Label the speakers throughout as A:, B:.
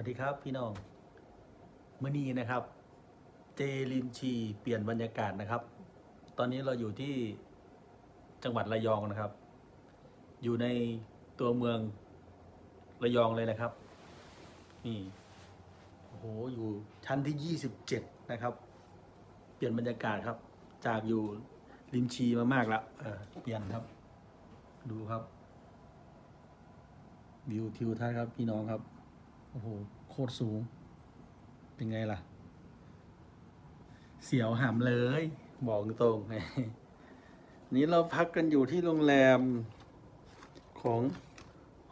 A: วัสดีครับพี่น้องมื่อนี้นะครับ เจลินชีเปลี่ยนบรรยากาศนะครับ ตอนนี้เราอยู่ที่จังหวัดระยองนะครับ อยู่ในตัวเมืองระยองเลยนะครับ นี่โอ้โหอยู่ชั้นที่27นะครับ เปลี่ยนบรรยากาศครับ จากอยู่ริมชีมามากแล้วเออเปลี่ยนครับ ดูครับวิวทิวทัศน์ครับพี่น้องครับ โอ้โห โคตรสูง เป็นไงล่ะ เสียวหามเลย บอกตรงๆนี้เราพักกันอยู่ที่โรงแรมของ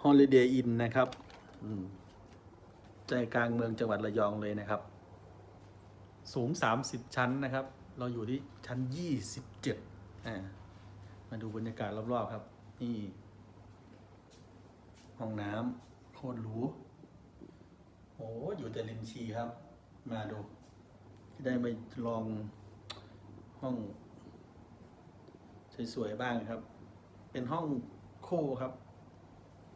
A: Holiday Inn นะครับใจกลางเมืองจังหวัดระยองเลยนะครับ สูง 30 ชั้นนะครับ เราอยู่ที่ชั้น 27อ่ามาดูบรรยากาศรอบ ๆ ครับ นี่ ห้องน้ำโคตรหรู โอ้อยู่แต่ริมชีครับ มาดู ได้มาลองห้อง สวยๆบ้างครับ เป็นห้องคู่ครับ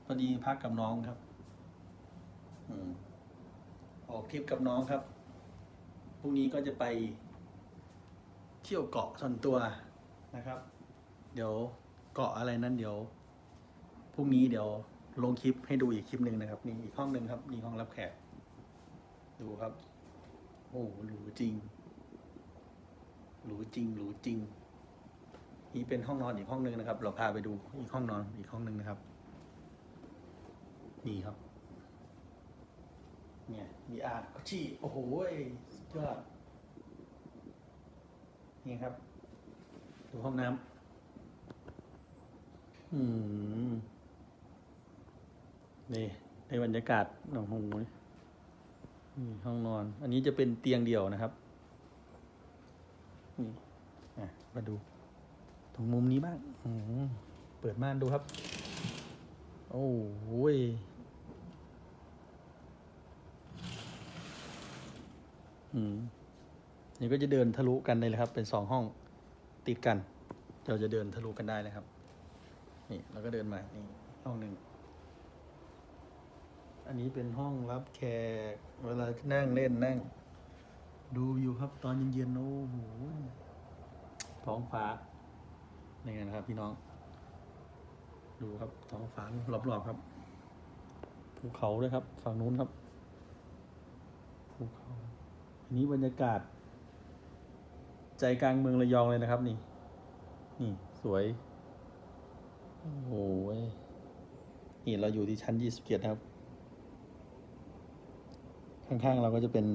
A: พอดีพักกับน้องครับอออกทริปกับน้องครับพรุ่งนี้ก็จะไปเที่ยวเกาะส่วนตัวนะครับ เดี๋ยวเกาะอะไรนั้นเดี๋ยวพรุ่งนี้เดี๋ยวลงคลิปให้ดูอีกคลิปหนึ่งนะครับ นี่อีกห้องหนึ่งครับนี่ห้องรับแขก ดูครับ โอ้หรูจริง หรูจริง หรูจริง นี่เป็นห้องนอนอีกห้องหนึ่งนะครับ เราพาไปดูอีกห้องนอนอีกห้องหนึ่งนะครับ นี่ครับ เนี่ยมีอาร์ก็ชี่โอ้โหสุดยอดนี่ครับ ดูห้องน้ำอืมนี่ในบรรยากาศโอ้โห นี่ห้องนอน อันนี้จะเป็นเตียงเดี่ยวนะครับ นี่อะมาดู ตรงมุมนี้บ้างอืเปิดม่านดูครับ โอ้โหยอืมนี่ก็จะเดินทะลุกันเลยครับ เป็นสองห้องติดกัน เราจะเดินทะลุกันได้เลยครับ นี่เราก็เดินมา นี่ห้องหนึ่ง อันนี้เป็นห้องรับแขก เวลานั่งเล่นนั่ง ดูวิวครับตอนเย็นๆโอ้โหท้องฟ้านี่นะครับ พี่น้อง ดูครับท้องฟ้ารอบๆครับภูเขาด้วยครับ ฝั่งนู้นครับภูเขาอันนี้บรรยากาศ ใจกลางเมืองระยองเลยนะครับ นี่ นี่สวย โอ้โหนี่เราอยู่ที่ชั้นยี่สิบเจ็ดครับ ข้างๆเราก็จะเป็น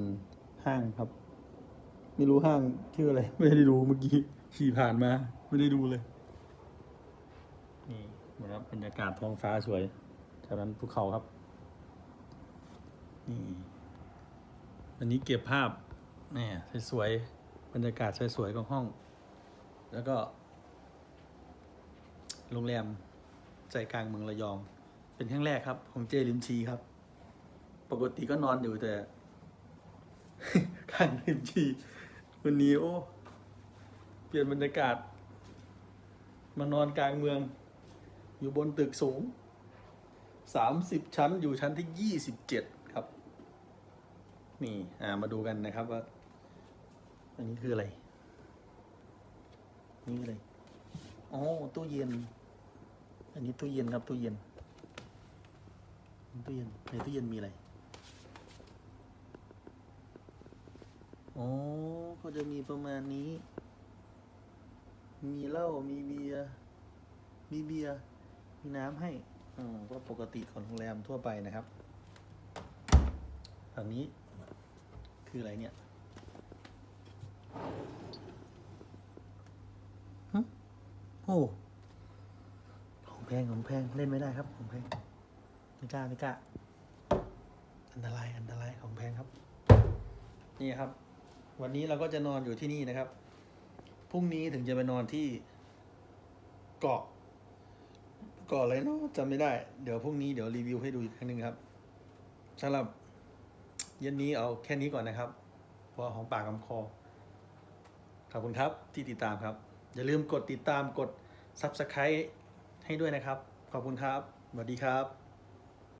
A: ห้างครับ ไม่รู้ห้างชื่ออะไร ไม่ได้ดูเมื่อกี้ขี่ผ่านมา ไม่ได้ดูเลย นี่นะครับบรรยากาศท้องฟ้าสวยจากนั้นภูเขาครับ นี่อันนี้เก็บภาพนี่สวยๆบรรยากาศสวยๆของห้อง แล้วก็ โรงแรมใจกลางเมืองระยอง เป็นครั้งแรกครับ ของเจลิมชีครับ ปกติก็นอนอยู่แต่ข้างริมชีวันนี้โอ้ เปลี่ยนบรรยากาศ มานอนกลางเมือง อยู่บนตึกสูงสามสิบชั้นอยู่ชั้นที่ยี่สิบเจ็ดครับ นี่อ่ามาดูกันนะครับว่า อันนี้คืออะไร นี่อะไรอ๋อตู้เย็น อันนี้ตู้เย็นครับตู้เย็นตู้เย็นในตู้เย็นมีอะไร อ๋อก็จะมีประมาณนี้ มีเหล้า มีเบียร์ มีเบียร์ มีน้ำให้อืมก็ปกติของโรงแรมทั่วไปนะครับฝั่งนี้ คืออะไรเนี่ยหึโอ้ของแพงของแพงเล่นไม่ได้ครับของแพงไม่กล้าไม่กล้าอันตรายอันตรายของแพงครับ นี่ครับ วันนี้เราก็จะนอนอยู่ที่นี่นะครับ พรุ่งนี้ถึงจะไปนอนที่เกาะเกาะอะไรเนาะจำไม่ได้ เดี๋ยวพรุ่งนี้เดี๋ยวรีวิวให้ดูอีกครั้งหนึ่งครับสำหรับเย็นนี้เอาแค่นี้ก่อนนะครับเพราะของปากคำคอ ขอบคุณครับที่ติดตามครับ อย่าลืมกดติดตามกด Subscribe ให้ด้วยนะครับ ขอบคุณครับ สวัสดีครับ